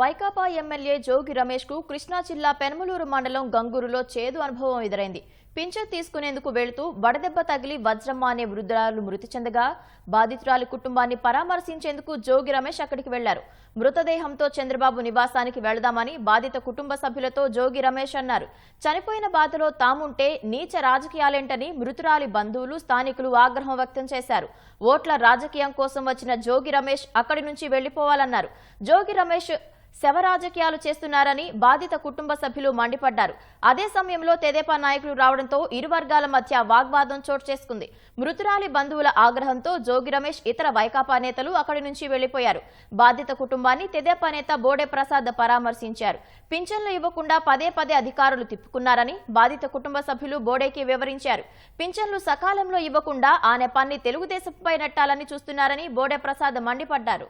Vaikapa MLA Jogi రమేష్కు కృష్ణా జిల్లా పెనమలూరు మండలం గంగూరులో చేదు అనుభవం ఎదురైంది. పింఛన్ తీసుకునేందుకు వెళుతూ వడదెబ్బ తగిలి వజ్రమ్మ అనే వృద్ధురాలు మృతి చెందగా బాధితురాలి కుటుంబాన్ని పరామర్శించేందుకు జోగి రమేష్ అక్కడికి వెళ్ళారు. మృతదేహంతో చంద్రబాబు నివాసానికి వెళదామని బాధిత కుటుంబ సభ్యులతో జోగి రమేష్ అన్నారు. చనిపోయిన బాధలో తాముంటే నీచ రాజకీయాలేంటని మృతురాలి బంధువులు స్థానికులు ఆగ్రహం వ్యక్తం చేశారు. ఓట్ల రాజకీయం కోసం వచ్చిన జోగి రమేష్ అక్కడి నుంచి వెళ్ళిపోవాలన్నారు జోగి రమేష్ శవ రాజకీయాలు చేస్తున్నారని బాధిత కుటుంబ సభ్యులు మండిపడ్డారు. అదే సమయంలో తెదేపా నాయకులు రావడంతో ఇరు వర్గాల మధ్య వాగ్వాదం చోటు చేసుకుంది. మృతురాలి బంధువుల ఆగ్రహంతో జోగి రమేష్ ఇతర వైకాపా నేతలు అక్కడి నుంచి వెళ్ళిపోయారు బాధిత కుటుంబాన్ని తెదేపా నేత బోడే ప్రసాద్ పరామర్శించారు. పింఛన్లు ఇవ్వకుండా పదే పదే అధికారులు తిప్పుకున్నారని బాధిత కుటుంబ సభ్యులు బోడేకి వివరించారు. పింఛన్లు సకాలంలో ఇవ్వకుండా ఆ నెపాన్ని తెలుగుదేశంపై నెట్టాలని చూస్తున్నారని బోడే ప్రసాద్ మండిపడ్డారు.